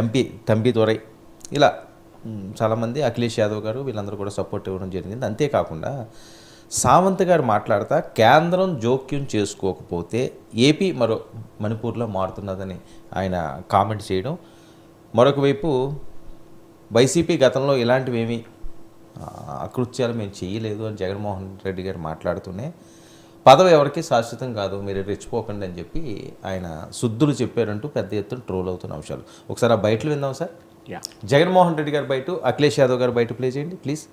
MP తంబి దొరై ఇలా చాలామంది అఖిలేష్ యాదవ్ గారు వీళ్ళందరూ కూడా సపోర్ట్ ఇవ్వడం జరిగింది. అంతేకాకుండా సావంత్ గారు మాట్లాడతా కేంద్రం జోక్యం చేసుకోకపోతే ఏపీ మరో మణిపూర్లో మారుతున్నదని ఆయన కామెంట్ చేయడం. మరొక వైపు వైసీపీ గతంలో ఇలాంటివేమీ అకృత్యాలు మేము చేయలేదు అని జగన్మోహన్ రెడ్డి గారు మాట్లాడుతూనే పదవి ఎవరికి శాశ్వతం కాదు మీరు రెచ్చిపోకండి అని చెప్పి ఆయన శుద్ధులు చెప్పారంటూ పెద్ద ఎత్తున ట్రోల్ అవుతున్న అంశాలు ఒకసారి ఆ బయటలు విందాం సార్ యా జగన్మోహన్ రెడ్డి గారి బయట అఖిలేష్ యాదవ్ గారు బయట ప్లే చేయండి please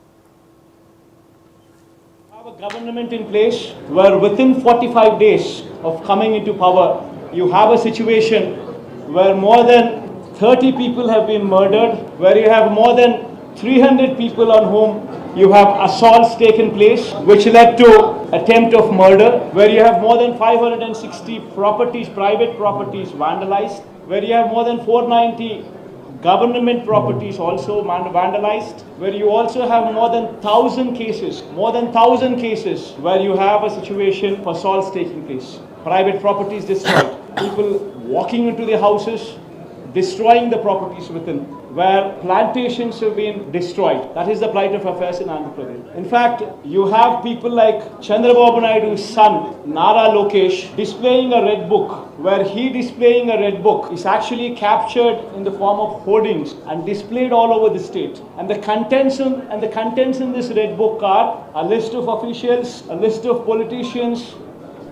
government in place where within 45 days of coming into power, you have a situation where more than 30 people have been murdered, where you have more than 300 people on whom you have assaults taken place, which led to attempt of murder, where you have more than 560 properties, private properties vandalized, where you have more than 490 government properties also vandalized, where you also have more than 1000 cases, more than 1000 cases where you have a situation for assaults taking place. Private properties destroyed, people walking into the houses, destroying the properties within, where plantations have been destroyed. That is the plight of affairs in Andhra Pradesh. In fact, you have people like Chandrababu Naidu's son, Nara Lokesh, displaying a red book, where he displaying a red book is actually captured in the form of hoardings and displayed all over the state. And the contents in, and the contents in this red book are a list of officials, a list of politicians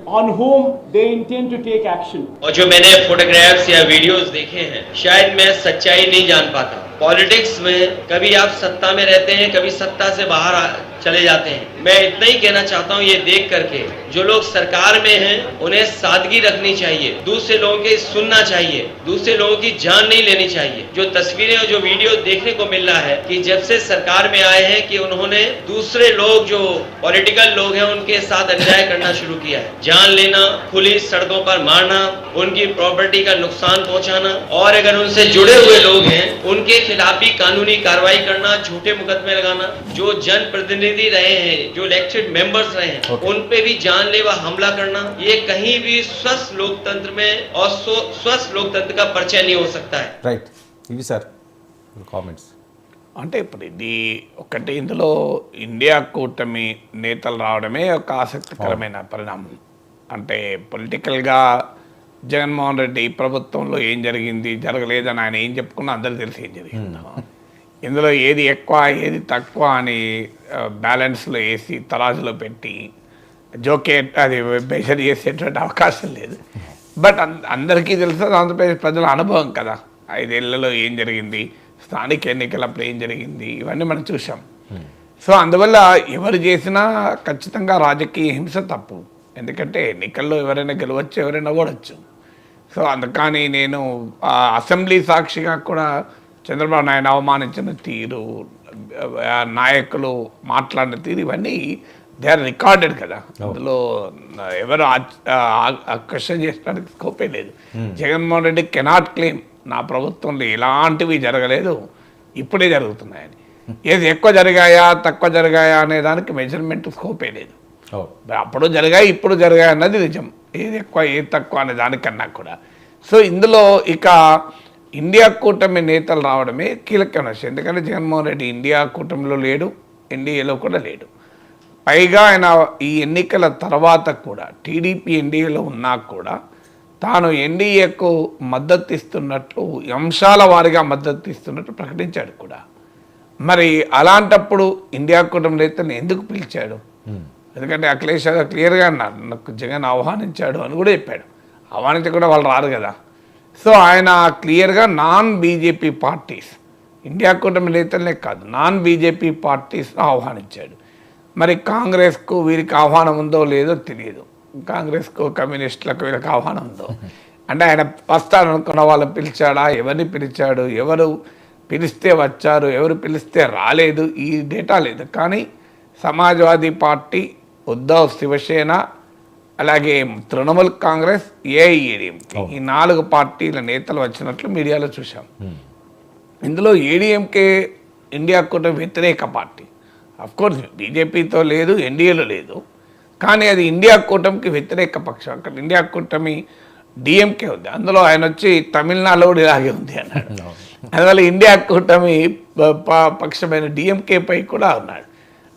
on whom they intend to take action. और जो मैंने photographs या videos देखे हैं, शायद मैं सच्चाई नहीं जान पाता पॉलिटिक्स में कभी आप सत्ता में रहते हैं, कभी सत्ता से बाहर चले जाते हैं। मैं इतना ही कहना चाहता हूँ ये देख करके, जो लोग सरकार में हैं, उन्हें सादगी रखनी चाहिए। दूसरे लोगों के सुनना चाहिए। दूसरे लोगों की जान नहीं लेनी चाहिए। जो तस्वीरें और जो वीडियो देखने को मिल रहा है कि जब से सरकार में आए हैं कि उन्होंने दूसरे लोग, जो पॉलिटिकल लोग हैं, उनके साथ अन्याय करना शुरू किया है। जान लेना, पुलिस सड़कों पर मारना, उनकी प्रॉपर्टी का नुकसान पहुंचाना, और अगर उनसे जुड़े हुए लोग हैं, उनके खिलाफ भी कानूनी कार्रवाई करना झूठे मुकदमे लगाना जो जन प्रतिनिधि रहे हैं जो इलेक्टेड मेंबर्स रहे हैं Okay. उन पे भी जानलेवा हमला करना ये कहीं भी स्वस्थ लोकतंत्र में और स्व- स्वस्थ लोकतंत्र का परिचय नहीं हो सकता है రైట్ ఇవి సార్ కామెంట్స్ అంటే ఇప్పుడు ఇది ఒకటి ఇందులో ఇండియా కూటమి నేతలు రావడమే ఒక ఆసక్తికరమైన పరిణామం అంటే పొలిటికల్గా జగన్మోహన్ రెడ్డి ప్రభుత్వంలో ఏం జరిగింది జరగలేదని ఆయన ఏం చెప్పుకున్నా అందరికీ తెలిసి ఏం జరిగిందో. ఇందులో ఏది ఎక్కువ ఏది తక్కువ అని బ్యాలెన్స్లో వేసి తరాజులో పెట్టి జోకే అది మెజర్ చేసేటువంటి అవకాశం లేదు. బట్ అందరికీ తెలుసు ఆంధ్రప్రదేశ్ ప్రజల అనుభవం కదా. ఐదేళ్ళలో ఏం జరిగింది స్థానిక ఎన్నికలప్పుడు ఏం జరిగింది ఇవన్నీ మనం చూసాం సో అందువల్ల ఎవరు చేసినా ఖచ్చితంగా రాజకీయ హింస తప్పు. ఎందుకంటే ఎన్నికల్లో ఎవరైనా గెలవచ్చు ఎవరైనా ఓడచ్చు. సో అందుకని నేను అసెంబ్లీ సాక్షిగా కూడా చంద్రబాబు నాయుడు అవమానించిన తీరు నాయకులు మాట్లాడిన తీరు ఇవన్నీ దే ఆర్ రికార్డెడ్ కదా. అందులో ఎవరు క్వశ్చన్ చేసడానికి స్కోపే లేదు. జగన్మోహన్ రెడ్డి కెనాట్ క్లెయిమ్ నా ప్రభుత్వంలో ఎలాంటివి జరగలేదు ఇప్పుడే జరుగుతున్నాయని. ఏది ఎక్కువ జరిగాయా తక్కువ జరిగాయా అనే దానికి మెజర్మెంట్ స్కోపే లేదు. అప్పుడు జరిగాయి ఇప్పుడు జరిగాయి అన్నది నిజం. ఏది ఎక్కువ ఏది తక్కువ అనే దానికన్నా కూడా. సో ఇందులో ఇక ఇండియా కూటమి నేతలు రావడమే కీలకమైన విషయం. ఎందుకంటే జగన్మోహన్ రెడ్డి ఇండియా కూటమిలో లేడు ఎన్డీఏలో కూడా లేడు. పైగా ఆయన ఈ ఎన్నికల తర్వాత కూడా టీడీపీ ఎన్డీఏలో ఉన్నా కూడా తాను ఎన్డీఏకు మద్దతు ఇస్తున్నట్టు అంశాల వారిగా మద్దతు ఇస్తున్నట్టు ప్రకటించాడు కూడా. మరి అలాంటప్పుడు ఇండియా కూటమి నేతల్ని ఎందుకు పిలిచాడు? ఎందుకంటే అఖిలేష్ యాదవ్ క్లియర్గా అన్నారు నాకు జగన్ ఆహ్వానించాడు అని కూడా చెప్పాడు. ఆహ్వానించకుండా వాళ్ళు రారు కదా. సో ఆయన క్లియర్గా నాన్ బీజేపీ పార్టీస్ ఇండియా కూటమి నేతలనే కాదు నాన్ బీజేపీ పార్టీస్ను ఆహ్వానించాడు. మరి కాంగ్రెస్కు వీరికి ఆహ్వానం ఉందో లేదో తెలియదు. కాంగ్రెస్కు కమ్యూనిస్టులకు వీరికి ఆహ్వానం ఉందో. అంటే ఆయన వస్తారనుకున్న వాళ్ళని పిలిచాడా? ఎవరిని పిలిచాడు? ఎవరు పిలిస్తే వచ్చారు? ఎవరు పిలిస్తే రాలేదు? ఈ డేటా లేదు. కానీ సమాజ్వాదీ పార్టీ ఉద్ధవ్ శివసేన అలాగే తృణమూల్ కాంగ్రెస్ ఏఐఏడిఎంకే ఈ నాలుగు పార్టీల నేతలు వచ్చినట్లు మీడియాలో చూసాం ఇందులో ఏడీఎంకే ఇండియా కూటమి వ్యతిరేక పార్టీ. కోర్స్ బీజేపీతో లేదు ఎన్డీఏలో లేదు. కానీ అది ఇండియా కూటమికి వ్యతిరేక పక్షం. అక్కడ ఇండియా కూటమి డిఎంకే ఉంది. అందులో ఆయన వచ్చి తమిళనాడులో కూడా ఇలాగే ఉంది అన్నాడు. అందువల్ల ఇండియా కూటమి పక్షమైన డిఎంకే పై కూడా ఉన్నాడు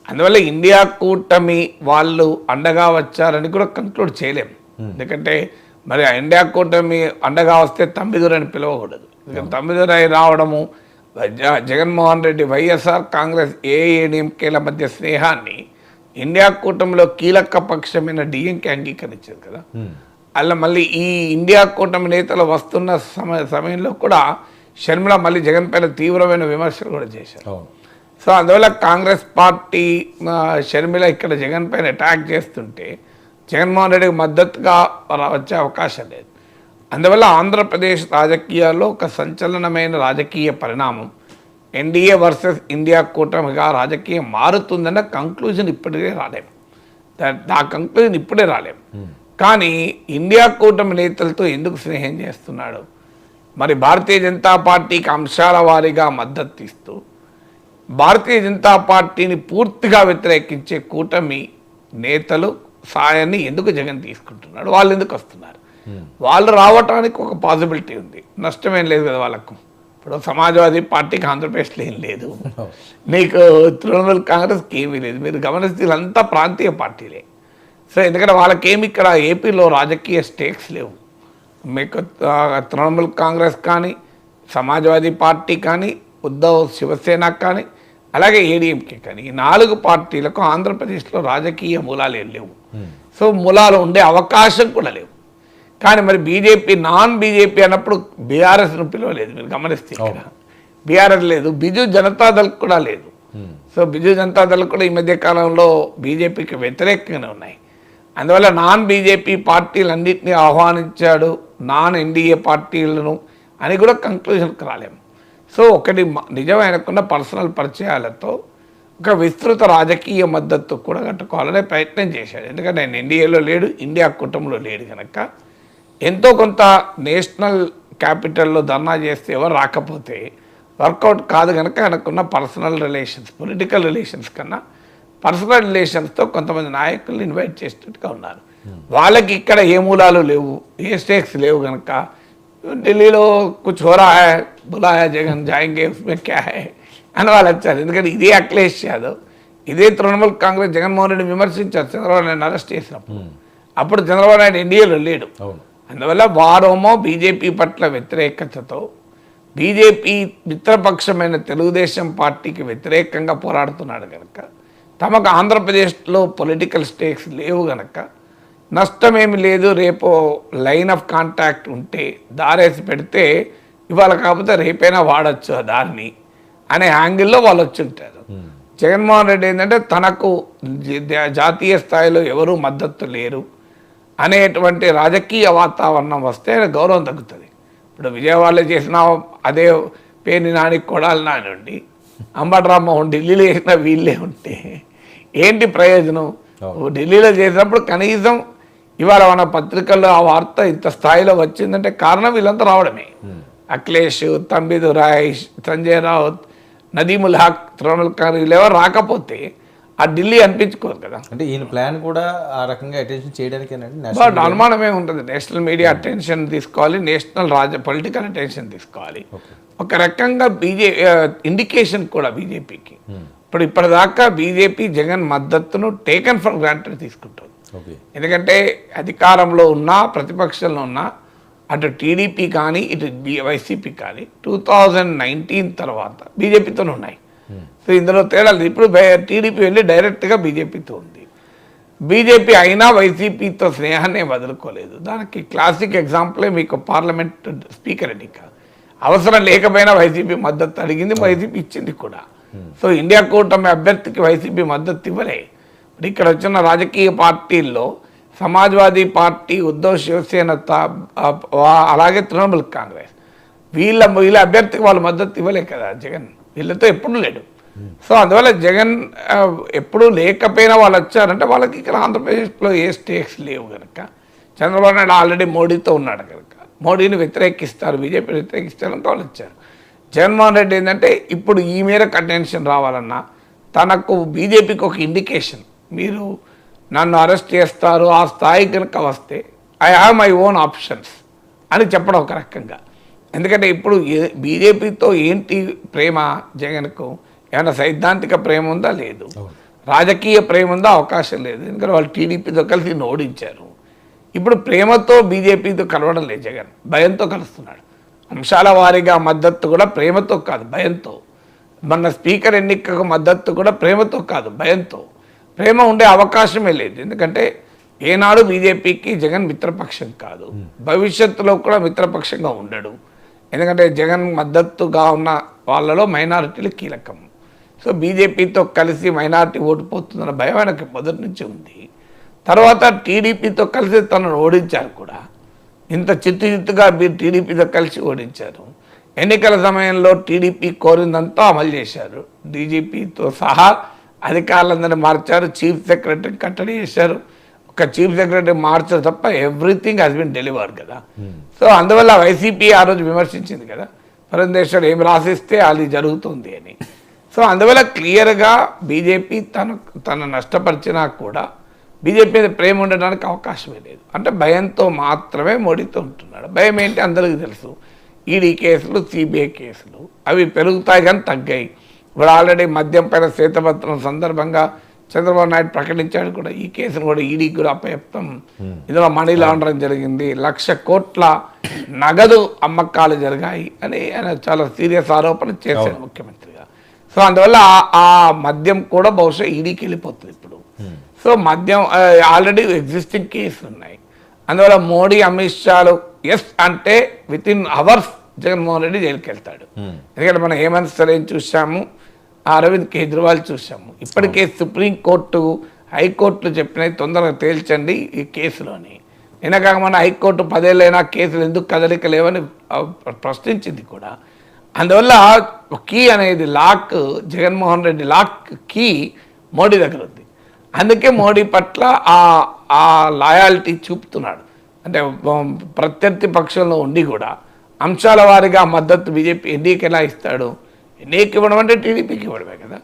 అందువల్ల ఇండియా కూటమి వాళ్ళు అండగా వచ్చారని కూడా కంక్లూడ్ చేయలేము ఎందుకంటే మరి ఆ ఇండియా కూటమి అండగా వస్తే తమ్మిదురు అని పిలవకూడదు. ఎందుకంటే తమ్మిదురై రావడము జగన్మోహన్ రెడ్డి వైఎస్ఆర్ కాంగ్రెస్ ఏఐఏడిఎంకేల మధ్య స్నేహాన్ని ఇండియా కూటమిలో కీలక పక్షమైన డిఎంకే అంగీకరించారు కదా. అలా మళ్ళీ ఈ ఇండియా కూటమి నేతలు వస్తున్న సమయ సమయంలో కూడా షర్మిల మళ్ళీ జగన్ పైన తీవ్రమైన విమర్శలు కూడా చేశారు. సో అందువల్ల కాంగ్రెస్ పార్టీ షర్మిల ఇక్కడ జగన్ పైన అటాక్ చేస్తుంటే జగన్మోహన్ రెడ్డికి మద్దతుగా వచ్చే అవకాశం లేదు. అందువల్ల ఆంధ్రప్రదేశ్ రాజకీయాల్లో ఒక సంచలనమైన రాజకీయ పరిణామం ఎన్డీఏ వర్సెస్ ఇండియా కూటమిగా రాజకీయం మారుతుందన్న కంక్లూజన్ ఇప్పటికే రాలేము దా- ఆ కంక్లూజన్ ఇప్పుడే రాలేము కానీ ఇండియా కూటమి నేతలతో ఎందుకు స్నేహం చేస్తున్నాడు? మరి భారతీయ జనతా పార్టీకి అంశాల వారీగా మద్దతు ఇస్తూ భారతీయ జనతా పార్టీని పూర్తిగా వ్యతిరేకించే కూటమి నేతలు సాయాన్ని ఎందుకు జగన్ తీసుకుంటున్నాడు? వాళ్ళు ఎందుకు వస్తున్నారు? వాళ్ళు రావటానికి ఒక పాసిబిలిటీ ఉంది. నష్టమేం లేదు కదా వాళ్ళకు. ఇప్పుడు సమాజ్వాదీ పార్టీకి ఆంధ్రప్రదేశ్లో ఏం లేదు. నీకు తృణమూల్ కాంగ్రెస్కి ఏమీ లేదు. మీరు గమనిస్తే వీళ్ళంతా ప్రాంతీయ పార్టీలే. సో ఎందుకంటే వాళ్ళకేమి ఇక్కడ ఏపీలో రాజకీయ స్టేక్స్ లేవు. మీకు తృణమూల్ కాంగ్రెస్ కానీ సమాజ్వాదీ పార్టీ కానీ ఉద్ధవ్ శివసేన కానీ అలాగే ఏడీఎంకే కానీ ఈ నాలుగు పార్టీలకు ఆంధ్రప్రదేశ్లో రాజకీయ మూలాలు ఏం లేవు. సో మూలాలు ఉండే అవకాశం కూడా లేవు. కానీ మరి బీజేపీ నాన్ బీజేపీ అన్నప్పుడు బీఆర్ఎస్ను పిలవలేదు మీరు గమనిస్తే బీఆర్ఎస్ లేదు బిజు జనతాదళ్ కూడా లేదు. సో బిజు జనతాదళ్ కూడా ఈ మధ్య కాలంలో బీజేపీకి వ్యతిరేకంగానే ఉన్నాయి. అందువల్ల నాన్ బీజేపీ పార్టీలన్నింటినీ ఆహ్వానించాడు నాన్ ఎన్డీఏ పార్టీలను అని కూడా కంక్లూజన్కి రాలేము. సో ఒకటి నిజమైనకున్న పర్సనల్ పరిచయాలతో ఒక విస్తృత రాజకీయ మద్దతు కూడా కట్టుకోవాలనే ప్రయత్నం చేశాడు. ఎందుకంటే ఆయన ఎన్డీఏలో లేడు ఇండియా కుటుంబంలో లేడు కనుక. ఎంతో కొంత నేషనల్ క్యాపిటల్లో ధర్నా చేస్తే ఎవరు రాకపోతే వర్కౌట్ కాదు కనుక ఆయనకున్న పర్సనల్ రిలేషన్స్ పొలిటికల్ రిలేషన్స్ కన్నా పర్సనల్ రిలేషన్స్తో కొంతమంది నాయకుల్ని ఇన్వైట్ చేసినట్టుగా ఉన్నారు. వాళ్ళకి ఇక్కడ ఏ మూలాలు లేవు ఏ స్టేక్స్ లేవు కనుక ఢిల్లీలో కుछ హోరా హై బులాయా జగన్ జాయింగే ఉస్మే క్యా హై అని వాళ్ళు వచ్చారు ఎందుకంటే ఇదే అఖిలేష్ యాదవ్ ఇదే తృణమూల్ కాంగ్రెస్ జగన్మోహన్ రెడ్డి విమర్శించారు చంద్రబాబు నాయుడు అరెస్ట్ చేసినప్పుడు అప్పుడు చంద్రబాబు నాయుడు ఇండియాలో లేడు అందువల్ల వారోమో బీజేపీ పట్ల వ్యతిరేకతతో బీజేపీ మిత్రపక్షమైన తెలుగుదేశం పార్టీకి వ్యతిరేకంగా పోరాడుతున్నాడు కనుక తమకు ఆంధ్రప్రదేశ్లో పొలిటికల్ స్టేక్స్ లేవు గనక నష్టమేమి లేదు రేపు లైన్ ఆఫ్ కాంటాక్ట్ ఉంటే దారేసి పెడితే ఇవాళ కాకపోతే రేపైనా వాడచ్చు ఆ దారిని అనే యాంగిల్లో వాళ్ళు వచ్చి ఉంటారు జగన్మోహన్ రెడ్డి ఏంటంటే తనకు జాతీయ స్థాయిలో ఎవరూ మద్దతు లేరు అనేటువంటి రాజకీయ వాతావరణం వస్తే గౌరవం తగ్గుతుంది. ఇప్పుడు విజయవాడలో చేసిన అదే పేరుని నాని కొడాలి నాని ఉండి అంబటి రామ్మోహన్ ఢిల్లీలో చేసిన వీళ్ళే ఉంటే ఏంటి ప్రయోజనం? ఢిల్లీలో చేసినప్పుడు కనీసం ఇవాళ మన పత్రికల్లో ఆ వార్త ఇంత స్థాయిలో వచ్చిందంటే కారణం వీళ్ళంతా రావడమే. అఖిలేష్ తంబిదు రాయ్ సంజయ్ రావుత్ నదీముల్ హక్ తృణమూల్ కాంగ్రెస్ వీళ్ళు ఎవరు రాకపోతే ఆ ఢిల్లీ అనిపించుకోరు కదా. అంటే ఈయన ప్లాన్ కూడా ఆ రకంగా అటెన్షన్ నేషనల్ అనుమానమే ఉంటుంది నేషనల్ మీడియా అటెన్షన్ తీసుకోవాలి నేషనల్ రాజ పొలిటికల్ అటెన్షన్ తీసుకోవాలి. ఒక రకంగా బీజే ఇండికేషన్ కూడా బీజేపీకి. ఇప్పుడు ఇప్పటిదాకా బీజేపీ జగన్ మద్దతును టేకన్ ఫర్ గ్రాంటెడ్ తీసుకుంటుంది. ఎందుకంటే అధికారంలో ఉన్నా ప్రతిపక్షంలో ఉన్నా అటు టీడీపీ కానీ ఇటు వైసీపీ కానీ టూ థౌజండ్ నైన్టీన్ తర్వాత బీజేపీతో ఉన్నాయి. సో ఇందులో తేడా. ఇప్పుడు టీడీపీ వెళ్ళి డైరెక్ట్గా బీజేపీతో ఉంది. బీజేపీ అయినా వైసీపీతో స్నేహాన్ని వదులుకోలేదు. దానికి క్లాసిక్ ఎగ్జాంపులే మీకు పార్లమెంట్ స్పీకర్ ఎన్నిక అవసరం లేకపోయినా వైసీపీ మద్దతు అడిగింది వైసీపీ ఇచ్చింది కూడా. సో ఇండియా కూటమి అభ్యర్థికి వైసీపీ మద్దతు ఇవ్వలే. ఇక్కడ వచ్చిన రాజకీయ పార్టీల్లో సమాజ్వాదీ పార్టీ ఉద్ధవ్ శివసేన అలాగే తృణమూల్ కాంగ్రెస్. వీళ్ళ వీళ్ళ అభ్యర్థికి వాళ్ళు మద్దతు ఇవ్వలే కదా జగన్. వీళ్ళతో ఎప్పుడు లేడు. సో అందువల్ల జగన్ ఎప్పుడు లేకపోయినా వాళ్ళు వచ్చారంటే వాళ్ళకి ఇక్కడ ఆంధ్రప్రదేశ్లో ఏ స్టేక్స్ లేవు కనుక చంద్రబాబు నాయుడు ఆల్రెడీ మోడీతో ఉన్నాడు కనుక మోడీని వ్యతిరేకిస్తారు బీజేపీని వ్యతిరేకిస్తారంటే వాళ్ళు వచ్చారు. జగన్మోహన్ రెడ్డి ఏంటంటే ఇప్పుడు ఈ మేరకు అటెన్షన్ రావాలన్నా తనకు బీజేపీకి ఒక ఇండికేషన్ మీరు నన్ను అరెస్ట్ చేస్తారు ఆ స్థాయి కనుక వస్తే I have my own options అని చెప్పడం ఒక రకంగా. ఎందుకంటే ఇప్పుడు బీజేపీతో ఏంటి ప్రేమ జగన్కు? ఏమైనా సైద్ధాంతిక ప్రేమ ఉందా? లేదు. రాజకీయ ప్రేమ ఉందా? అవకాశం లేదు. ఎందుకంటే వాళ్ళు టీడీపీతో కలిసి ఓడించారు ఇప్పుడు ప్రేమతో బీజేపీతో కలవడం లేదు జగన్. భయంతో కలుస్తున్నాడు. అంశాల వారీగా మద్దతు కూడా ప్రేమతో కాదు భయంతో. మన స్పీకర్ ఎన్నికకు మద్దతు కూడా ప్రేమతో కాదు భయంతో. ప్రేమ ఉండే అవకాశమే లేదు. ఎందుకంటే ఏనాడు బీజేపీకి జగన్ మిత్రపక్షం కాదు. భవిష్యత్తులో కూడా మిత్రపక్షంగా ఉండడు. ఎందుకంటే జగన్ మద్దతుగా ఉన్న వాళ్ళలో మైనారిటీలు కీలకం. సో బీజేపీతో కలిసి మైనారిటీ ఓటు పోతుందన్న భయం ఆయనకి మొదటి నుంచి ఉంది. తర్వాత టీడీపీతో కలిసి తనను ఓడించారు కూడా. ఇంత చిత్తు చిత్తుగా మీరు టీడీపీతో కలిసి ఓడించారు. ఎన్నికల సమయంలో టీడీపీ కోరిందంతా అమలు చేశారు. డీజీపీతో సహా అధికారులందరినీ మార్చారు చీఫ్ సెక్రటరీ కట్టడి చేశారు. ఒక చీఫ్ సెక్రటరీ మార్చారు తప్ప ఎవ్రీథింగ్ హెస్ బిన్ డెలివర్డ్ కదా. సో అందువల్ల వైసీపీ ఆ రోజు విమర్శించింది కదా పురంధేశ్వర్ ఏం రాసిస్తే అది జరుగుతుంది అని. సో అందువల్ల క్లియర్గా బీజేపీ తన తన నష్టపరిచినా కూడా బీజేపీ మీద ప్రేమ ఉండడానికి అవకాశమే లేదు. అంటే భయంతో మాత్రమే మోడీతో ఉంటున్నాడు. భయం ఏంటి? అందరికీ తెలుసు. ఈడీ కేసులు సిబిఐ కేసులు అవి పెరుగుతాయి కానీ తగ్గాయి. ఇప్పుడు ఆల్రెడీ మద్యం పైన శ్వేతపత్రం సందర్భంగా చంద్రబాబు నాయుడు ప్రకటించాడు కూడా. ఈ కేసును కూడా ఈడీకి కూడా అప్పచెప్తాం. ఇందులో మనీ లాండరింగ్ జరిగింది. లక్ష కోట్ల నగదు అమ్మకాలు జరిగాయి అని ఆయన చాలా సీరియస్ ఆరోపణ చేశాడు ముఖ్యమంత్రిగా. సో అందువల్ల ఆ- మద్యం కూడా బహుశా ఈడీకి వెళ్ళిపోతుంది ఇప్పుడు. సో మద్యం ఆల్రెడీ ఎగ్జిస్టింగ్ కేసులు ఉన్నాయి. అందువల్ల మోడీ అమిత్ షాలు ఎస్ అంటే with in hours Jaganmohan Reddy జైలుకి వెళ్తాడు ఎందుకంటే మనం హేమంత్ సరేన్ చూసాము అరవింద్ కేజ్రీవాల్ చూసాము ఇప్పటికే సుప్రీంకోర్టు హైకోర్టులు చెప్పినవి తొందరగా తేల్చండి ఈ కేసులోని. నిన్న కాక మన హైకోర్టు పదేళ్ళైనా కేసులు ఎందుకు కదలిక లేవని ప్రశ్నించింది కూడా. అందువల్ల కీ అనేది lock Jaganmohan Reddy lock key Modi దగ్గర ఉంది. అందుకే మోడీ పట్ల ఆ ఆ లాయాలిటీ చూపుతున్నాడు. అంటే ప్రత్యర్థి పక్షంలో ఉండి కూడా అంశాల వారీగా మద్దతు బీజేపీ ఎన్డీకి ఎలా ఇస్తాడు. ఎన్డీకి ఇవ్వడం అంటే టీడీపీకి ఇవ్వడమే కదా.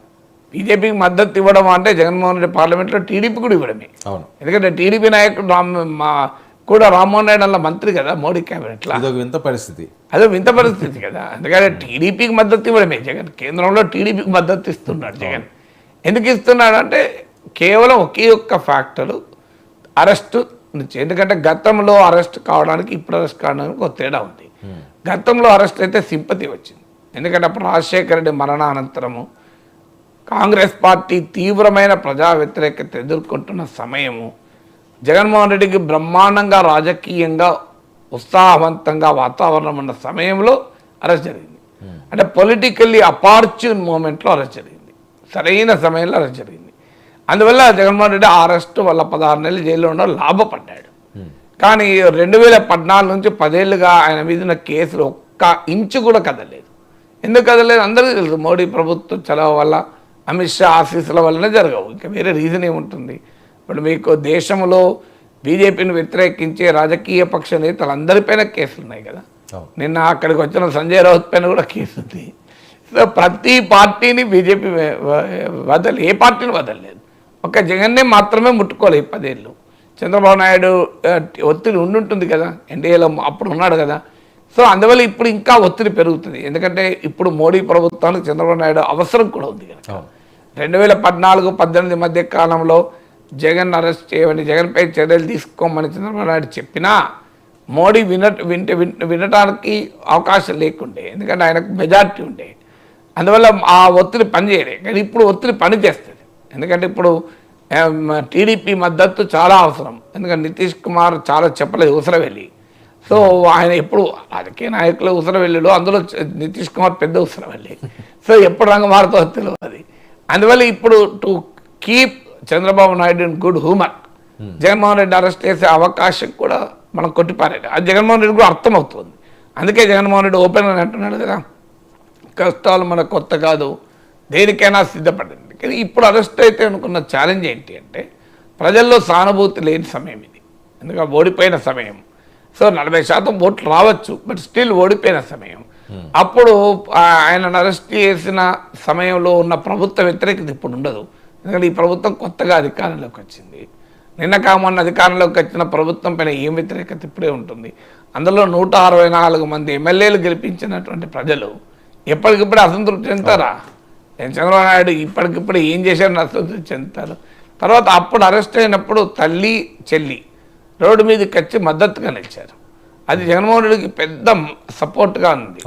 బీజేపీకి మద్దతు ఇవ్వడం అంటే జగన్మోహన్ రెడ్డి పార్లమెంట్లో టీడీపీ కూడా ఇవ్వడమే. అవును. ఎందుకంటే టీడీపీ నాయకుడు రామ్ మా కూడా రామ్మోహన్ నాయుడు అన్న మంత్రి కదా మోడీ క్యాబినెట్లో ఇదొక వింత పరిస్థితి. అదే వింత పరిస్థితి కదా. అందుకని టీడీపీకి మద్దతు ఇవ్వడమే. జగన్ కేంద్రంలో టీడీపీకి మద్దతు ఇస్తున్నాడు జగన్. ఎందుకు ఇస్తున్నాడు అంటే కేవలం ఒకే ఒక్క ఫ్యాక్టరు అరెస్ట్ నుంచి. ఎందుకంటే గతంలో అరెస్ట్ కావడానికి ఇప్పుడు అరెస్ట్ కావడానికి ఒక తేడా ఉంది. గతంలో అరెస్ట్ అయితే సింపతి వచ్చింది. ఎందుకంటే అప్పుడు రాజశేఖర రెడ్డి మరణానంతరము కాంగ్రెస్ పార్టీ తీవ్రమైన ప్రజా వ్యతిరేకత ఎదుర్కొంటున్న సమయము జగన్మోహన్ రెడ్డికి బ్రహ్మాండంగా రాజకీయంగా ఉత్సాహవంతంగా వాతావరణం ఉన్న సమయంలో అరెస్ట్ జరిగింది. అంటే పొలిటికల్లీ అపార్చున్ మూమెంట్లో అరెస్ట్ జరిగింది. సరైన సమయంలో అరెస్ట్ జరిగింది. అందువల్ల జగన్మోహన్ రెడ్డి అరెస్ట్ వల్ల పదహారు నెలలు జైల్లో ఉండడం లాభపడ్డాడు. కానీ రెండు వేల పద్నాలుగు నుంచి పదేళ్ళుగా ఆయన మీద కేసులు ఒక్క ఇంచు కూడా కదలేదు ఎందుకు కదలేదు? అందరికీ తెలుసు. మోడీ ప్రభుత్వం చలవ వల్ల అమిత్ షా ఆఫీసుల వల్లనే జరగవు. ఇంకా వేరే రీజన్ ఏముంటుంది ఇప్పుడు మీకు దేశంలో బీజేపీని వ్యతిరేకించే రాజకీయ పక్ష నేతలందరిపైన కేసులు ఉన్నాయి కదా. నిన్న అక్కడికి వచ్చిన సంజయ్ రౌత్ పైన కూడా కేసు ఉంది. సో ప్రతి పార్టీని బీజేపీ వదలి ఏ పార్టీని వదలలేదు. ఒక జగన్నే మాత్రమే ముట్టుకోలేదు ఈ పదేళ్ళు. చంద్రబాబు నాయుడు ఒత్తిడి ఉండుంటుంది కదా? ఎన్డీఏలో అప్పుడు ఉన్నాడు కదా? సో అందువల్ల ఇప్పుడు ఇంకా ఒత్తిడి పెరుగుతుంది. ఎందుకంటే ఇప్పుడు మోడీ ప్రభుత్వానికి చంద్రబాబు నాయుడు అవసరం కూడా ఉంది కదా అవును. రెండు వేల పద్నాలుగు పద్దెనిమిది మధ్య కాలంలో జగన్ అరెస్ట్ చేయమని జగన్పై చర్యలు తీసుకోమని చంద్రబాబు నాయుడు చెప్పినా మోడీ విన వింటే విన్- వినటానికి అవకాశం లేకుండే. ఎందుకంటే ఆయనకు మెజారిటీ ఉండే. అందువల్ల ఆ ఒత్తిడి పనిచేయలే. కానీ ఇప్పుడు ఒత్తిడి పని చేస్తుంది ఎందుకంటే ఇప్పుడు టీడీపీ మద్దతు చాలా అవసరం. ఎందుకంటే నితీష్ కుమార్ చాలా చెప్పలేదు ఉసరవెల్లి సో ఆయన ఎప్పుడు రాజకీయ నాయకులు ఉసరవెల్లిలో అందులో నితీష్ కుమార్ పెద్ద ఉసరవెల్లి సో ఎప్పుడు రంగ మారుతో తెలియదు అందువల్ల ఇప్పుడు to keep Chandrababu Naidu in good humour Jaganmohan Reddy arrest చేసే అవకాశం కూడా మనం కొట్టిపారేది అది జగన్మోహన్ రెడ్డి కూడా అర్థమవుతుంది. అందుకే జగన్మోహన్ రెడ్డి ఓపెన్ అని అంటున్నాడు కదా. కష్టాలు మన కొత్త కాదు దేనికైనా సిద్ధపడింది. కానీ ఇప్పుడు అరెస్ట్ అయితే అనుకున్న ఛాలెంజ్ ఏంటి అంటే ప్రజల్లో సానుభూతి లేని సమయం ఇది. ఎందుకంటే ఓడిపోయిన సమయం. సో నలభై శాతం ఓట్లు రావచ్చు బట్ స్టిల్ ఓడిపోయిన సమయం. అప్పుడు ఆ, ఆయనను అరెస్ట్ చేసిన సమయంలో ఉన్న ప్రభుత్వ వ్యతిరేకత ఇప్పుడు ఉండదు. ఎందుకంటే ఈ ప్రభుత్వం కొత్తగా అధికారంలోకి వచ్చింది. నిన్న కామన్న అధికారంలోకి వచ్చిన ప్రభుత్వం పైన ఏం వ్యతిరేకత ఇప్పుడే ఉంటుంది. అందులో నూట అరవై నాలుగు మంది ఎమ్మెల్యేలు గెలిపించినటువంటి ప్రజలు ఎప్పటికిప్పుడు అసంతృప్తి చెందుతారా? నేను చంద్రబాబు నాయుడు ఇప్పటికిప్పుడు ఏం చేశారని అసంతృప్తి చెందుతారు. తర్వాత అప్పుడు అరెస్ట్ అయినప్పుడు తల్లి చెల్లి రోడ్డు మీదకి వచ్చి మద్దతుగా నిలిచారు. అది జగన్మోహన్ రెడ్డికి పెద్ద సపోర్ట్గా ఉంది.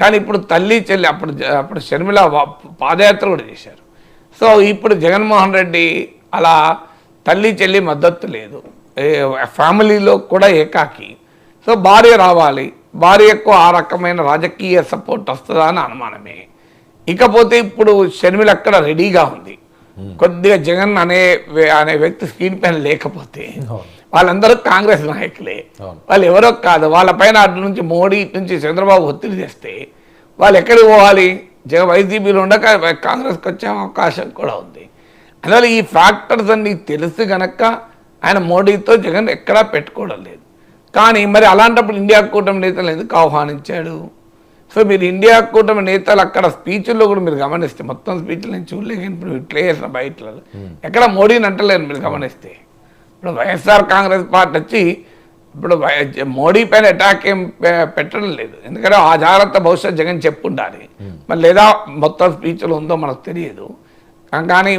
కానీ ఇప్పుడు తల్లి చెల్లి అప్పుడు అప్పుడు షర్మిల పాదయాత్ర కూడా చేశారు. సో ఇప్పుడు జగన్మోహన్ రెడ్డి అలా తల్లి చెల్లి మద్దతు లేదు. ఫ్యామిలీలో కూడా ఏకాకి. సో భార్య రావాలి. భార్యకు ఆ రకమైన రాజకీయ సపోర్ట్ వస్తుందా అని అనుమానమే. ఇకపోతే ఇప్పుడు షర్మిల అక్కడ రెడీగా ఉంది. కొద్దిగా జగన్ అనే అనే వ్యక్తి స్క్రీన్ పైన లేకపోతే. వాళ్ళందరూ కాంగ్రెస్ నాయకులే. వాళ్ళు ఎవరో కాదు. వాళ్ళపైన అటు నుంచి మోడీ నుంచి చంద్రబాబు ఒత్తిడి చేస్తే వాళ్ళు ఎక్కడికి పోవాలి? జగన్ వైసీపీలో ఉండక కాంగ్రెస్కి వచ్చే అవకాశం కూడా ఉంది. అందువల్ల ఈ ఫ్యాక్టర్స్ అన్ని తెలిసి గనక ఆయన మోడీతో జగన్ ఎక్కడా పెట్టుకోవడం లేదు. కానీ మరి అలాంటప్పుడు ఇండియా కూటమి నేతలు ఎందుకు ఆహ్వానించాడు? సో మీరు ఇండియా కూటమి నేతలు అక్కడ స్పీచ్ల్లో కూడా మీరు గమనిస్తే మొత్తం స్పీచ్లు నేను చూడలేక ఇప్పుడు ఇట్లా చేసిన బయటలో ఎక్కడ మోడీని అంటలేరు మీరు గమనిస్తే. ఇప్పుడు వైఎస్ఆర్ కాంగ్రెస్ పార్టీ వచ్చి ఇప్పుడు మోడీ పైన అటాక్ ఏం పెట్టడం లేదు. ఎందుకంటే ఆ జాగ్రత్త బహుశా జగన్ చెప్పుండాలి. మరి లేదా మొత్తం స్పీచ్లో ఉందో మనకు తెలియదు. కానీ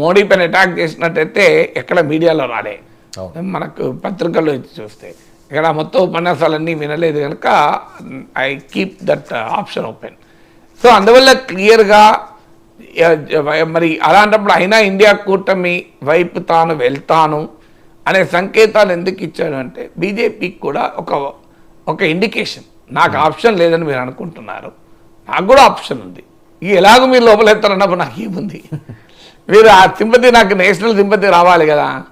మోడీ పైన అటాక్ చేసినట్టయితే ఎక్కడ మీడియాలో రాలే. మనకు పత్రికల్లో చూస్తే. ఇక్కడ మొత్తం ఉపన్యాసాలన్నీ వినలేదు కనుక I keep that option open so అందువల్ల క్లియర్గా మరి అలాంటప్పుడు అయినా ఇండియా కూటమి వైపు తాను వెళ్తాను అనే సంకేతాలు ఎందుకు ఇచ్చాడు అంటే బీజేపీకి కూడా ఒక ఒక ఇండికేషన్ నాకు ఆప్షన్ లేదని మీరు అనుకుంటున్నారు. నాకు కూడా ఆప్షన్ ఉంది. ఇక ఎలాగో మీరు లోపలెత్తారన్నప్పుడు నాకు ఏముంది? మీరు ఆ సింపతి నాకు నేషనల్ సింపతి రావాలి కదా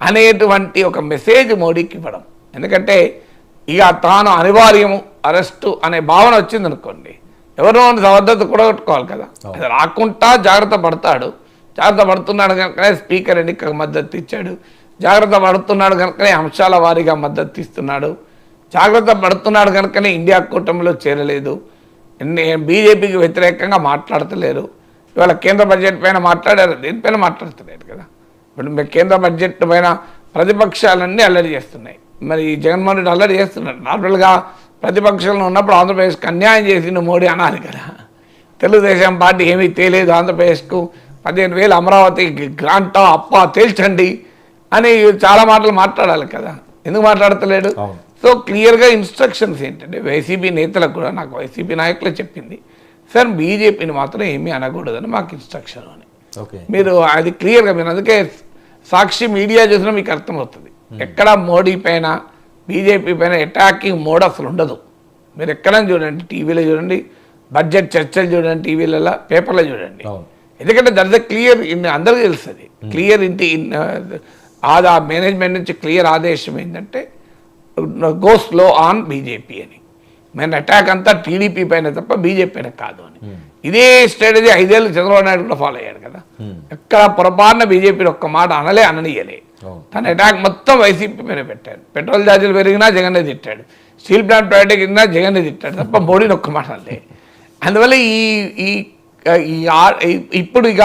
అనేటువంటి ఒక మెసేజ్ మోడీకి ఇవ్వడం. ఎందుకంటే ఇక తాను అనివార్యము అరెస్టు అనే భావన వచ్చింది అనుకోండి ఎవరో సమర్థత కూడా కొట్టుకోవాలి కదా అది రాకుండా జాగ్రత్త పడతాడు. జాగ్రత్త పడుతున్నాడు కనుకనే స్పీకర్ ఎన్నికకు మద్దతు ఇచ్చాడు. జాగ్రత్త పడుతున్నాడు కనుకనే అంశాల వారీగా మద్దతు ఇస్తున్నాడు. జాగ్రత్త పడుతున్నాడు కనుకనే ఇండియా కూటమిలో చేరలేదు. బీజేపీకి వ్యతిరేకంగా మాట్లాడతలేరు. ఇవాళ కేంద్ర బడ్జెట్ పైన మాట్లాడారు. దీనిపైన మాట్లాడతలేరు కదా. ఇప్పుడు కేంద్ర బడ్జెట్ పైన ప్రతిపక్షాలన్నీ అల్లరి చేస్తున్నాయి. మరి జగన్మోహన్ రెడ్డి అల్లరి చేస్తున్నాడు. నార్మల్గా ప్రతిపక్షంలో ఉన్నప్పుడు ఆంధ్రప్రదేశ్కి అన్యాయం చేసిన మోడీ అనాలి కదా. తెలుగుదేశం పార్టీ ఏమీ తేలేదు ఆంధ్రప్రదేశ్కు. పదిహేను వేలు అమరావతికి గ్రాంటా అప్ప తేల్చండి అని చాలా మాటలు మాట్లాడాలి కదా. ఎందుకు మాట్లాడతలేడు. సో క్లియర్గా ఇన్స్ట్రక్షన్స్ ఏంటంటే వైసీపీ నేతలకు కూడా నాకు వైసీపీ నాయకులే చెప్పింది. సార్ బీజేపీని మాత్రం ఏమీ అనకూడదని మాకు ఇన్స్ట్రక్షన్ అని. ఓకే. మీరు అది క్లియర్గా మీరు అందుకే సాక్షి మీడియా చూసినా మీకు అర్థమవుతుంది. ఎక్కడ మోడీ పైన బీజేపీ పైన అటాకింగ్ మోడ్ అసలు ఉండదు. మీరు ఎక్కడైనా చూడండి టీవీలో చూడండి బడ్జెట్ చర్చలు చూడండి టీవీలలో పేపర్లో చూడండి. ఎందుకంటే దట్ ద క్లియర్ అందరికీ తెలుస్తుంది క్లియర్ ఇంటి ఆదా మేనేజ్మెంట్ నుంచి క్లియర్ ఆదేశం ఏంటంటే గో స్లో ఆన్ బీజేపీ అని. మన అటాక్ అంతా టీడీపీ పైన తప్ప బీజేపీ పైన కాదు అని. ఇదే స్ట్రాటజీ ఐదేళ్ళు చంద్రబాబు నాయుడు కూడా ఫాలో అయ్యాడు కదా. ఎక్కడ పొరపాటున బీజేపీని ఒక్క మాట అనలే అననీయలే. తన అటాక్ మొత్తం వైసీపీ పైన పెట్టాడు. పెట్రోల్ ఛార్జీలు పెరిగినా జగన్నే తిట్టాడు. స్టీల్ ప్లాంట్ ప్రైవేట్ కింద జగన్నే తిట్టాడు. తప్ప మోడీని ఒక్క మాట అనలే. అందువల్ల ఈ ఈ ఇప్పుడు ఇక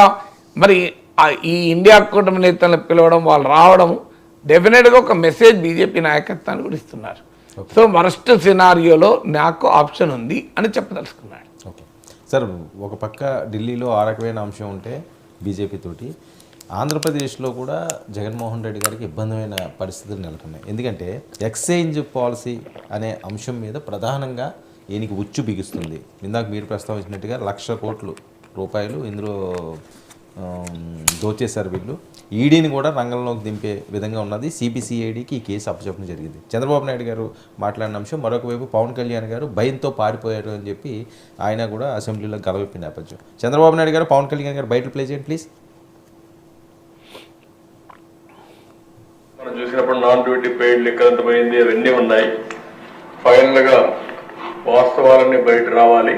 మరి ఈ ఇండియా కూటమి నేతలను పిలవడం వాళ్ళు రావడం డెఫినెట్గా ఒక మెసేజ్ బీజేపీ నాయకత్వాన్ని కూడా ఇస్తున్నారు. సో వరస్ట్ సినారియోలో నాకు ఆప్షన్ ఉంది అని చెప్పదలుచుకున్నాడు. ఓకే. సార్ ఒక పక్క ఢిల్లీలో ఆ రకమైన అంశం ఉంటే బీజేపీ తోటి ఆంధ్రప్రదేశ్లో కూడా జగన్మోహన్ రెడ్డి గారికి ఇబ్బందిమైన పరిస్థితులు నెలకొన్నాయి. ఎందుకంటే ఎక్స్చేంజ్ పాలసీ అనే అంశం మీద ప్రధానంగా ఈయనకి ఉచ్చు బిగుస్తుంది. ఇందాక మీరు ప్రస్తావించినట్టుగా లక్ష కోట్లు రూపాయలు ఇందులో దోచేశారు వీళ్ళు. ఈడీని కూడా రంగంలోకి దింపే విధంగా ఉన్నది. సిబిసిఐడికి ఈ కేసు అప్పచెప్పడం జరిగింది. చంద్రబాబు నాయుడు గారు మాట్లాడిన అంశం మరొక వైపు పవన్ కళ్యాణ్ గారు భయంతో పారిపోయారు అని చెప్పి ఆయన కూడా అసెంబ్లీలో గలవెప్పి నేపథ్యం. చంద్రబాబు నాయుడు గారు పవన్ కళ్యాణ్ గారు బయట ప్లే చేయండి ప్లీజ్. మనం చూసినప్పుడు నాన్ డ్యూటీ పెయిడ్ లెక్క ఎంత పోయింది అవన్నీ ఉన్నాయి. ఫైనల్గా వాస్తవాలన్నీ బయట రావాలి.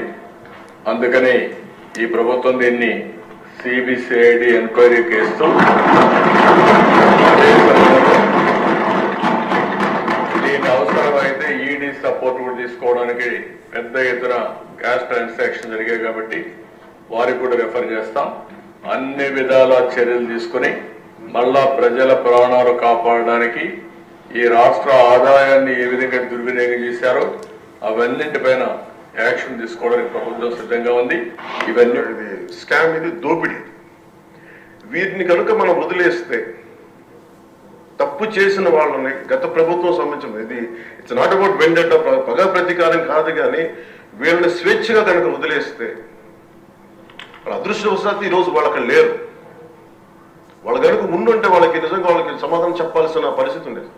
అందుకని ఈ ప్రభుత్వం దీన్ని సిబిసిఐడి ఎంక్వైరీ కేసుతో అదే అవసరం దీని అవసరమైతే ఈడీ సపోర్ట్ కూడా తీసుకోవడానికి పెద్ద ఎత్తున క్యాష్ ట్రాన్సాక్షన్ జరిగాయి కాబట్టి వారికి కూడా రెఫర్ చేస్తాం. అన్ని విధాల చర్యలు తీసుకుని మళ్ళా ప్రజల ప్రాణాలు కాపాడడానికి ఈ రాష్ట్ర ఆదాయాన్ని ఏ విధంగా దుర్వినియోగం చేశారో అవన్నింటిపైన యాక్షన్ తీసుకోవడానికి ప్రభుత్వం సిద్ధంగా ఉంది. ఇవన్నీ ఇది స్కామ్ ఇది దోపిడీ. వీటిని కనుక మనం వదిలేస్తే తప్పు చేసిన వాళ్ళని గత ప్రభుత్వం సంబంధించిన ఇది ఇట్స్ నాట్ అబౌట్ వెండట పగ ప్రతీకారం కాదు కానీ వీళ్ళని స్వేచ్ఛగా కనుక వదిలేస్తే వాళ్ళ అదృష్టవశాత్తు ఈరోజు వాళ్ళు అక్కడ లేరు. వాళ్ళ కనుక ఉండుంటే వాళ్ళకి నిజంగా వాళ్ళకి సమాధానం చెప్పాల్సిన పరిస్థితి ఉండేది.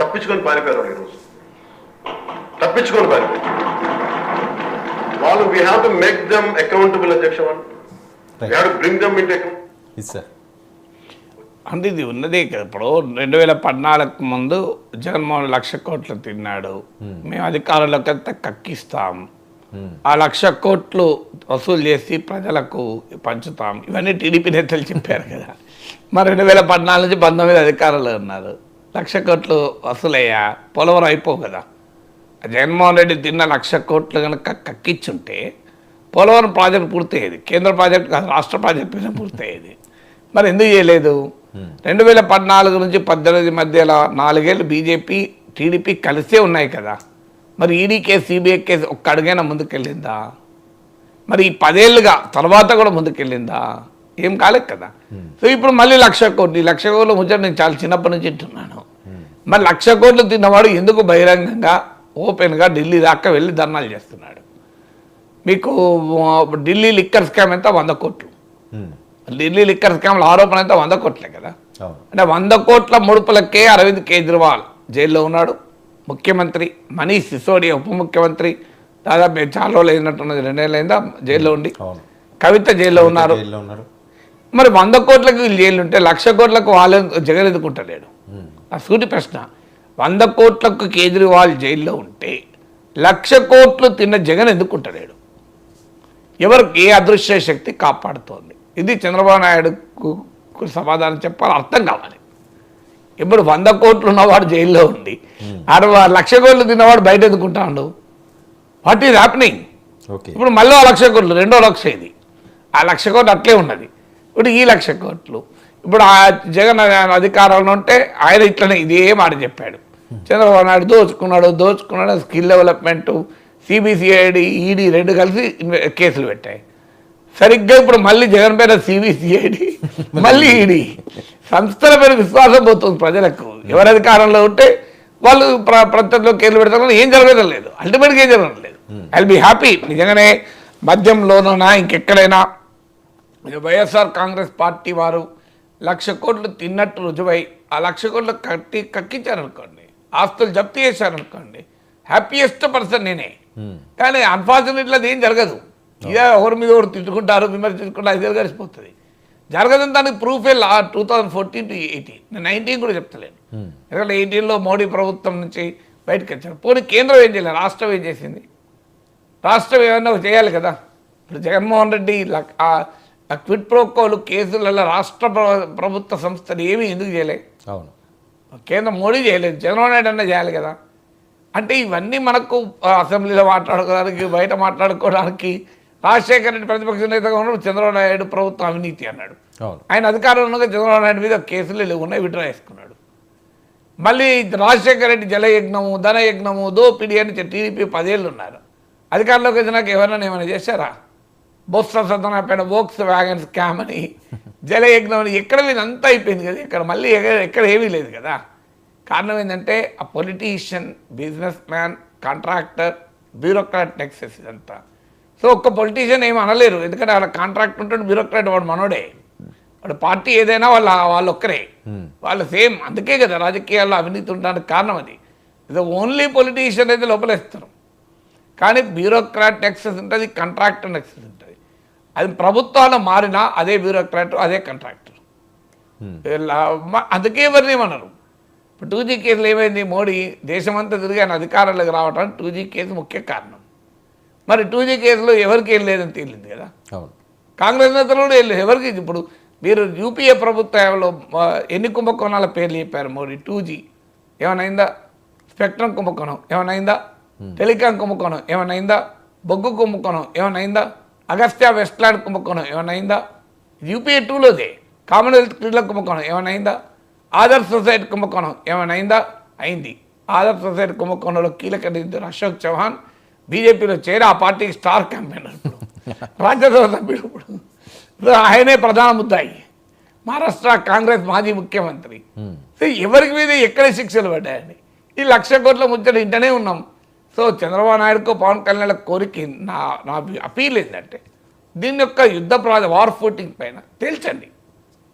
తప్పించుకొని పారిపోయారు వాళ్ళు ఈరోజు తప్పించుకొని పారిపోయారు. వాళ్ళు we have to make them accountable అధ్యక్ష వాళ్ళు. We have to bring them account sir అంటే ఇది ఉన్నదే కదా. ఇప్పుడు రెండు వేల పద్నాలుగు ముందు జగన్మోహన్ లక్ష కోట్లు తిన్నాడు. మేము అధికారంలోకి అంతా కక్కిస్తాం. ఆ లక్ష కోట్లు వసూలు చేసి ప్రజలకు పంచుతాం. ఇవన్నీ టీడీపీ నేతలు చెప్పారు కదా. మరి రెండు వేల పద్నాలుగు నుంచి పంతొమ్మిది అధికారులు ఉన్నారు. లక్ష కోట్లు వసూలయ్యా పోలవరం అయిపో కదా. జగన్మోహన్ రెడ్డి తిన్న లక్ష కోట్లు కనుక కక్కించుంటే పోలవరం ప్రాజెక్ట్ పూర్తయ్యేది. కేంద్ర ప్రాజెక్ట్ కాదు రాష్ట్ర ప్రాజెక్ట్ మీద పూర్తయ్యేది. మరి ఎందుకు చేయలేదు? రెండు వేల పద్నాలుగు నుంచి పద్దెనిమిది మధ్యలో నాలుగేళ్ళు బీజేపీ టీడీపీ కలిసే ఉన్నాయి కదా. మరి ఈడీ కేసు సిబిఐ కేసు ఒక్క అడుగైనా ముందుకెళ్ళిందా? మరి ఈ పదేళ్ళుగా తర్వాత కూడా ముందుకెళ్ళిందా? ఏం కాలేదు కదా. సో ఇప్పుడు మళ్ళీ లక్ష కోట్లు లక్ష కోట్ల ముచ్చట నేను చాలా చిన్నప్పటి నుంచి వింటున్నాను. మరి లక్ష కోట్లు తిన్నవాడు ఎందుకు బహిరంగంగా ఓపెన్గా ఢిల్లీ దాకా వెళ్ళి ధర్నాలు చేస్తున్నాడు? మీకు ఢిల్లీ లిక్కర్ స్కామ్ ఎంత? వంద కోట్లు. ఢిల్లీ లిక్కర్ స్కామ్ల ఆరోపణ ఎంత? వంద కోట్లే కదా. అంటే వంద కోట్ల ముడుపులకే అరవింద్ కేజ్రీవాల్ జైల్లో ఉన్నాడు. ముఖ్యమంత్రి మనీష్ సిసోడియా ఉప ముఖ్యమంత్రి. దాదాపు నేను చాలా రోజులు అయినట్టున్నది రెండేళ్ళైందా జైల్లో ఉండి. కవిత జైల్లో ఉన్నారు. మరి వంద కోట్లకు వీళ్ళు జైలు ఉంటే లక్ష కోట్లకు వాళ్ళు జగన్ ఎదుర్కొంటలేడు ఆ సూటి ప్రశ్న. వంద కోట్లకు కేజ్రీవాల్ జైల్లో ఉంటే లక్ష కోట్లు తిన్న జగన్ ఎందుకుంటలేడు ఎవరికి ఏ అదృశ్య శక్తి కాపాడుతోంది? ఇది చంద్రబాబు నాయుడుకు సమాధానం చెప్పాలి అర్థం కావాలి. ఇప్పుడు వంద కోట్లు ఉన్నవాడు జైల్లో ఉండి అరవై లక్ష కోట్లు తిన్నవాడు బయట ఎందుకుంటాడు వాట్ ఈజ్ హ్యాపెనింగ్ ఓకే ఇప్పుడు మళ్ళీ ఆ లక్ష కోట్లు రెండో లక్ష ఇది. ఆ లక్ష కోట్లు అట్లే ఉన్నది. ఇప్పుడు ఈ లక్ష కోట్లు ఇప్పుడు ఆ జగన్ అధికారంలో ఉంటే ఆయన ఇట్లనే ఇదే మాట చెప్పాడు. చంద్రబాబు నాయుడు దోచుకున్నాడు దోచుకున్నాడు స్కిల్ డెవలప్మెంట్ సిబిసిఐడి ఈడీ రెండు కలిసి కేసులు పెట్టాయి. సరిగ్గా ఇప్పుడు మళ్ళీ జగన్ పైన సిబిసిఐడి మళ్ళీ ఈడీ సంస్థల పైన విశ్వాసం పోతుంది ప్రజలకు. ఎవరు అధికారంలో ఉంటే వాళ్ళు ప్ర ప్రత్యర్థిలో కేసులు పెడతారు ఏం జరగడం లేదు. అల్టిమేట్గా ఏం జరగడం లేదు. ఐ బి హ్యాపీ నిజంగానే మద్యంలోనైనా ఇంకెక్కడైనా వైఎస్ఆర్ కాంగ్రెస్ పార్టీ వారు లక్ష కోట్లు తిన్నట్టు రుజువై ఆ లక్ష కోట్లు కట్టి కక్కించారనుకోండి ఆస్తులు జప్తు చేశారనుకోండి హ్యాపీయెస్ట్ పర్సన్ నేనే. కానీ అన్ఫార్చునేట్లీ అది ఏం జరగదు. ఇదే ఒకరి మీద ఒకరు తిట్టుకుంటారు విమర్శించుకుంటారు ఐదేళ్ళు గడిచిపోతుంది. జరగదని దానికి ప్రూఫే లా two thousand fourteen to eighteen నేను నైన్టీన్ కూడా చెప్తలేను. ఎందుకంటే ఎయిటీన్లో మోడీ ప్రభుత్వం నుంచి బయటకు వచ్చారు. పోనీ కేంద్రం ఏం చేయలేదు రాష్ట్రం ఏం చేసింది? రాష్ట్రం ఏమైనా చేయాలి కదా? ఇప్పుడు జగన్మోహన్ రెడ్డి ఆ క్విట్ ప్రోకోలు కేసులలో రాష్ట్ర ప్ర- ప్రభుత్వ సంస్థలు ఏమీ ఎందుకు చేయలే? అవును. కేంద్రం మోడీ చేయలేదు. చంద్రబాబు నాయుడు అన్న చేయాలి కదా? అంటే ఇవన్నీ మనకు అసెంబ్లీలో మాట్లాడుకోవడానికి బయట మాట్లాడుకోవడానికి రాజశేఖర రెడ్డి ప్రతిపక్ష నేతగా ఉన్నప్పుడు చంద్రబాబు నాయుడు ప్రభుత్వం అవినీతి అన్నాడు. ఆయన అధికారంలో ఉండగా చంద్రబాబు నాయుడు మీద కేసులు లేవు ఉన్నాయి విడ్రా వేసుకున్నాడు మళ్ళీ రాజశేఖర రెడ్డి జలయజ్ఞము ధనయజ్ఞము దోపిడి అని టీడీపీ పదేళ్ళు ఉన్నారు. అధికారంలోకి వచ్చినాక ఎవరైనా ఏమైనా చేశారా? Botsa Satyanarayana Volkswagen scam అని జలయజ్ఞం అని ఎక్కడ మీద అంతా అయిపోయింది కదా ఇక్కడ మళ్ళీ ఎక్కడ- ఎక్కడ ఏమీ లేదు కదా. కారణం ఏంటంటే ఆ politician businessman contractor bureaucrat nexus ఇదంతా. సో ఒక్క పొలిటీషియన్ ఏమి అనలేరు. ఎందుకంటే వాళ్ళ కాంట్రాక్ట్ ఉంటాడు బ్యూరోక్రాట్ వాడు మనోడే. వాడు పార్టీ ఏదైనా వాళ్ళ వాళ్ళు ఒక్కరే వాళ్ళు సేమ్ అందుకే కదా రాజకీయాల్లో అవినీతి ఉండడానికి కారణం అది. ఇది ఓన్లీ పొలిటీషియన్ అయితే లోపలేస్తారు. కానీ బ్యూరోక్రాట్ నెక్సెస్ ఉంటుంది కాంట్రాక్టర్ నెక్సెస్ ఉంటుంది. అది ప్రభుత్వాలు మారినా అదే బ్యూరోక్రాట్ అదే కాంట్రాక్టర్ మ- అందుకే ఎవరిని ఏమన్నారు ఇప్పుడు టూ జీ కేసులు ఏమైంది? మోడీ దేశమంతా తిరిగి ఆయన అధికారంలోకి రావడానికి టూ జీ కేసు ముఖ్య కారణం. మరి టూ జీ కేసులో ఎవరికి ఏం లేదని తేలింది కదా? కాంగ్రెస్ నేతలు కూడా వెళ్ళి ఎవరికి? ఇప్పుడు మీరు యూపీఏ ప్రభుత్వంలో ఎన్ని కుంభకోణాల పేర్లు చెప్పారు మోడీ? టూ జీ ఏమైనా స్పెక్ట్రమ్ కుంభకోణం. ఏమైనా టెలికాం కుంభకోణం. ఏమైనా బొగ్గు కుంభకోణం. ఏమైనా అగస్త్య వెస్ట్లాండ్ కుంభకోణం. ఏమైనా యూపీఏ టూలోదే. కామన్వెల్త్ క్రీడల కుంభకోణం. ఏమైనా ఆదర్శ్ సొసైటీ కుంభకోణం. ఏమైనా అయిందా? అయింది. ఆదర్శ సొసైటీ కుంభకోణంలో కీలక నిందితుడు అశోక్ చౌహాన్ బీజేపీలో చేరి ఆ పార్టీకి స్టార్ క్యాంపెయినర్ ఇప్పుడు. రాజ్యసభ సభ్యుడు ఇప్పుడు. ఆయనే ప్రధాన ముద్దాయి. మహారాష్ట్ర కాంగ్రెస్ మాజీ ముఖ్యమంత్రి. సో ఎవరికి మీద ఎక్కడ శిక్షలు పడ్డాయండి? ఈ లక్ష కోట్ల ముచ్చట ఇంటనే ఉన్నాం. సో చంద్రబాబు నాయుడుకో పవన్ కళ్యాణ్ కోరిక నా నా అపీల్ ఏంటంటే దీని యొక్క యుద్ధ ప్రాజ వార్ ఫూటింగ్ పైన తేల్చండి.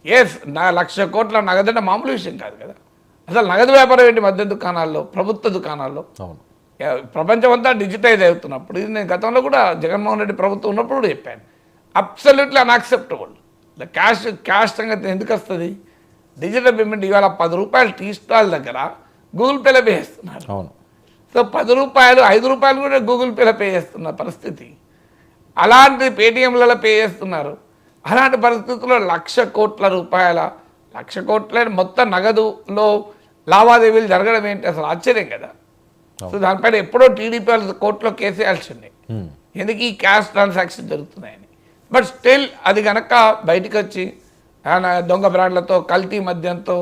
ఎస్ నా లక్ష కోట్ల నగదంటే మామూలు విషయం కాదు కదా. అసలు నగదు వ్యాపారం ఏంటి మధ్య దుకాణాల్లో ప్రభుత్వ దుకాణాల్లో? అవును. ప్రపంచం అంతా డిజిటైజ్ అవుతున్నప్పుడు ఇది నేను గతంలో కూడా జగన్మోహన్ రెడ్డి ప్రభుత్వం ఉన్నప్పుడు కూడా చెప్పాను. అబ్సల్యూట్లీ అన్యాక్సెప్టబుల్ క్యాష్ క్యాష్ సంగతి ఎందుకు వస్తుంది? డిజిటల్ పేమెంట్ ఇవాళ పది రూపాయలు టీ స్టాల్ దగ్గర గూగుల్ పేలో పే చేస్తున్నారు. అవును. సో పది రూపాయలు ఐదు రూపాయలు కూడా గూగుల్ పేలో పే చేస్తున్న పరిస్థితి. అలాంటి పేటిఎంలలో పే చేస్తున్నారు. అలాంటి పరిస్థితుల్లో లక్ష కోట్ల రూపాయల లక్ష కోట్ల మొత్తం నగదులో లావాదేవీలు జరగడం ఏంటి? అసలు ఆశ్చర్యం కదా. సో దానిపైన ఎప్పుడో టీడీపీ వాళ్ళు కోర్టులో కేసు వేయాల్సిందే. Hmm. ఎందుకు ఈ క్యాష్ ట్రాన్సాక్షన్ జరుగుతున్నాయని. బట్ స్టిల్ అది కనుక బయటికి వచ్చి దొంగ బ్రాండ్లతో కల్తీ మద్యంతో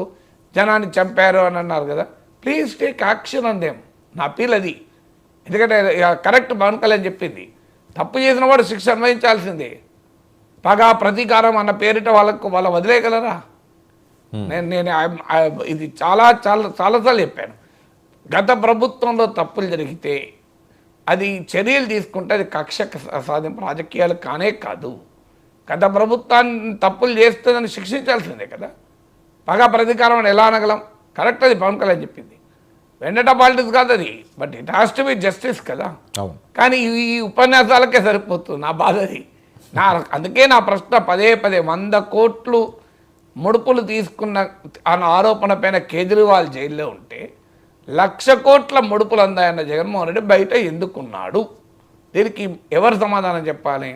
జనాన్ని చంపారు అని అన్నారు కదా please take action on them నా అప్పీల్ అది. ఎందుకంటే కరెక్ట్ పవన్ కళ్యాణ్ చెప్పింది. తప్పు చేసిన వాడు శిక్ష అన్వయించాల్సిందే. పగా ప్రతీకారం అన్న పేరిట వాళ్ళకు వాళ్ళ వదిలేయగలరా? నేను నేను ఇది చాలా చాలా చాలాసార్లు చెప్పాను. గత ప్రభుత్వంలో తప్పులు జరిగితే అది చర్యలు తీసుకుంటే అది కక్ష సాధింపు రాజకీయాలు కానే కాదు. గత ప్రభుత్వాన్ని తప్పులు చేస్తుందని శిక్షించాల్సిందే కదా. పగా ప్రతీకారం ఎలా అనగలం? కరెక్ట్ అది పవన్ కళ్యాణ్ చెప్పింది. వెండట పాలిటిక్స్ కాదు అది. But it has to be justice కదా. కానీ ఈ ఈ ఉపన్యాసాలకే సరిపోతుంది నా బాధ అది. నా అందుకే నా ప్రశ్న పదే పదే వంద కోట్లు ముడుపులు తీసుకున్న అన్న ఆరోపణ పైన కేజ్రీవాల్ జైల్లో ఉంటే లక్ష కోట్ల ముడుపులు అందాయన్న జగన్మోహన్ రెడ్డి బయట ఎందుకున్నాడు? దీనికి ఎవరు సమాధానం చెప్పాలి?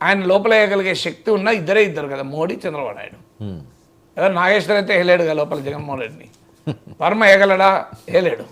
ఆయన లోపల వేయగలిగే శక్తి ఉన్న ఇద్దరే ఇద్దరు కదా మోడీ చంద్రబాబు నాయుడు. ఎవరు నాగేశ్వర్ అయితే వేయలేడు కదా లోపల జగన్మోహన్ రెడ్డిని? వర్మ వేయగలడా? వేయలేడు